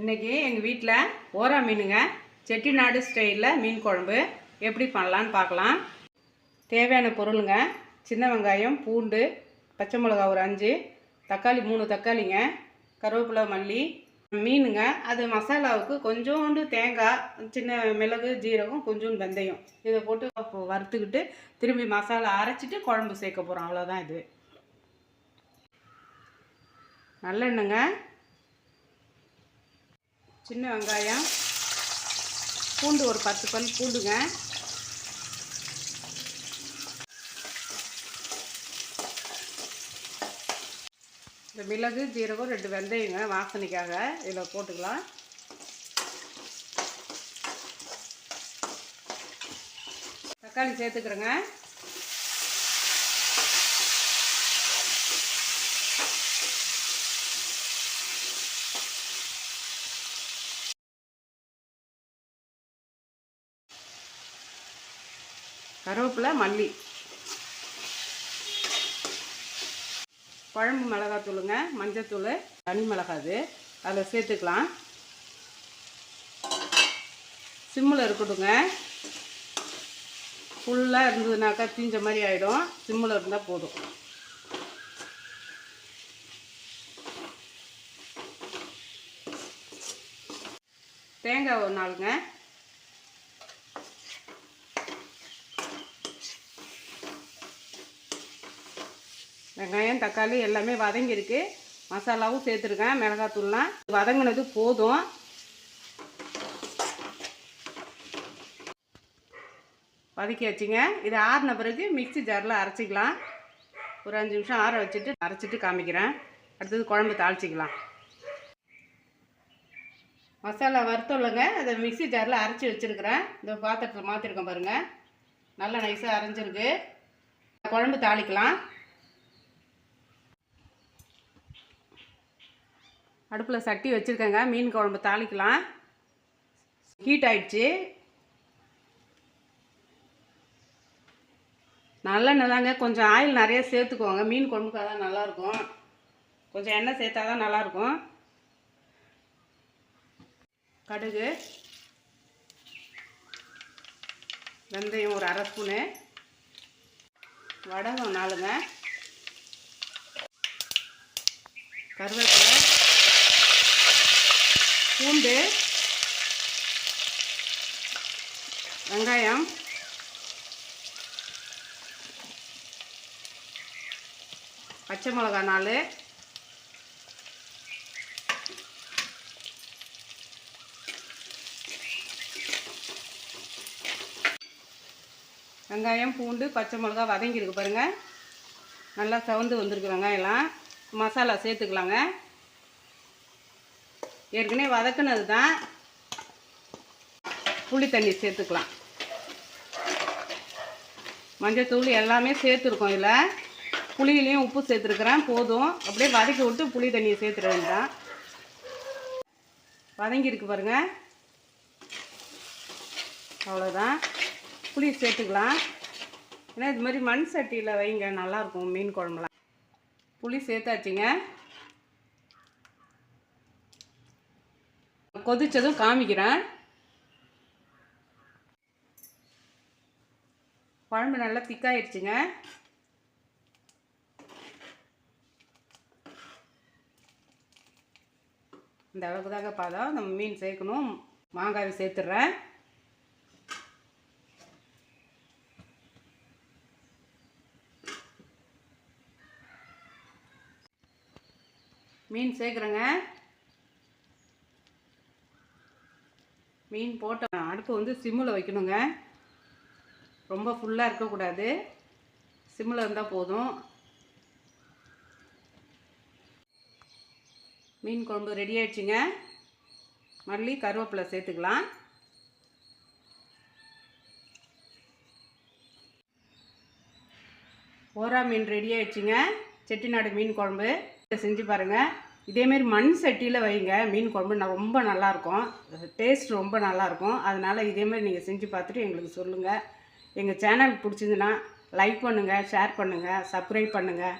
இன்னைக்கு எங்கள் வீட்டில் ஓரா மீனுங்க. செட்டிநாடு ஸ்டைலில் மீன் குழம்பு. எப்படி பண்ணலான்னு பார்க்கலாம். தேவையான பொருளுங்க. சின்ன வெங்காயம் பூண்டு பச்சை மிளகா ஒரு அஞ்சு தக்காளி மூணு தக்காளிங்க கருவேப்பிலை மல்லி. மீனுங்க. அது மசாலாவுக்கு கொஞ்சோண்டு தேங்காய் சின்ன மிளகு ஜீரகம் கொஞ்சோண்டு வெந்தயம். இதை போட்டு வறுத்துக்கிட்டு திரும்பி மசாலா அரைச்சிட்டு குழம்பு சேர்க்க போகிறோம் அவ்வளோதான் இது. நல்லெண்ணெங்க சின்ன வெங்காயம். பூண்டு ஒரு பத்து பல் பூண்டுங்க. இந்த மிளகு ஜீரகம் ரெண்டு வெந்தயங்க வாசனைக்காக இதில் போட்டுக்கலாம். தக்காளி சேர்த்துக்கிறேங்க. கருவேப்பிலை மல்லி. குழம்பு மிளகாத்தூளுங்க மஞ்சத்தூள் தனி மிளகாது. அதில் சேர்த்துக்கலாம். சிம்மில் இருக்கட்டுங்க. ஃபுல்லாக இருந்ததுனாக்கா தீஞ்ச மாதிரி ஆகிடும் சிம்மில் இருந்தால் போதும். தேங்காய் ஒரு நாளுங்க. வெங்காயம் தக்காளி எல்லாமே வதங்கியிருக்கு. மசாலாவும் சேர்த்துருக்கேன் மிளகாத்தூள்லாம். வதங்கினது போதும். வதக்கி வச்சுங்க இது ஆறின பிறகு மிக்ஸி ஜாரில் அரைச்சிக்கலாம். ஒரு அஞ்சு நிமிஷம் ஆற வச்சுட்டு அரைச்சிட்டு காமிக்கிறேன். அடுத்தது குழம்பு தாளிச்சிக்கலாம். மசாலா வறுத்தோம்லங்க அதை மிக்ஸி ஜாரில் அரைச்சி வச்சுருக்கிறேன். இந்த பாத்திரத்தில் மாற்றிருக்கேன் பாருங்கள் நல்லா நைஸாக அரைஞ்சிருக்கு. குழம்பு தாளிக்கலாம். அடுப்பில் சட்டி வச்சுருக்கேங்க. மீன் குழம்பு தாளிக்கலாம். ஹீட் ஆயிடுச்சு. நல்லெண்ணெய் தாங்க கொஞ்சம் ஆயில் நிறைய சேர்த்துக்கோங்க. மீன் குழம்புக்கு அதான் நல்லாயிருக்கும். கொஞ்சம் எண்ணெய் சேர்த்தா தான் நல்லாயிருக்கும். கடுகு. வெந்தயம் ஒரு அரை ஸ்பூனு. வடகம் நாலுங்க. கருவேப்பிலை. பூண்டு வெங்காயம் பச்சை மிளகா நாலு வெங்காயம் பூண்டு பச்சை மிளகா வதங்கியிருக்கு பாருங்கள் நல்லா சவந்து வந்திருக்கு வெங்காயம்லாம். மசாலா சேர்த்துக்கலாங்க. ஏற்கனவே வதக்குனது தான். புளி தண்ணி சேர்த்துக்கலாம். மஞ்சத்தூள் எல்லாமே சேர்த்துருக்கோம் இதில். புளியிலையும் உப்பு சேர்த்துருக்குறேன். போதும். அப்படியே வதக்கி விட்டு புளி தண்ணியை சேர்த்துட வேண்டாம். வதங்கியிருக்கு பாருங்க. அவ்வளோதான் புளி சேர்த்துக்கலாம். ஏன்னா இது மாதிரி மண் சட்டியில் வைங்க நல்லாயிருக்கும் மீன் குழம்புலாம். புளி சேர்த்தாச்சுங்க. கொதித்ததும் காமிக்கிறேன். குழம்பு நல்லா திக்காயிடுச்சுங்க இந்த அளவுக்கு தாங்க பாதம். நம்ம மீன் சேர்க்கணும். மாங்காய் சேர்த்துட்றேன். மீன் சேர்க்குறேங்க. மீன் போட்ட அடுப்பு வந்து சிம்மில் வைக்கணுங்க. ரொம்ப ஃபுல்லாக இருக்கக்கூடாது. சிம்மில் இருந்தால் போதும். மீன் குழம்பு ரெடி ஆயிடுச்சுங்க. மல்லி கருவேப்பிலை சேர்த்துக்கலாம். ஓரா மீன் ரெடி ஆயிடுச்சுங்க. செட்டிநாடு மீன் குழம்பு. இதை செஞ்சு பாருங்கள் இதேமாரி மண் சட்டியில் வைங்க. மீன் குழம்பு ரொம்ப நல்லாயிருக்கும் டேஸ்ட் ரொம்ப நல்லாயிருக்கும் அதனால் இதேமாரி நீங்கள் செஞ்சு பார்த்துட்டு எங்களுக்கு சொல்லுங்கள் எங்கள் சேனல் பிடிச்சிருந்துன்னா லைக் பண்ணுங்கள் ஷேர் பண்ணுங்கள் சப்ஸ்கிரைப் பண்ணுங்கள்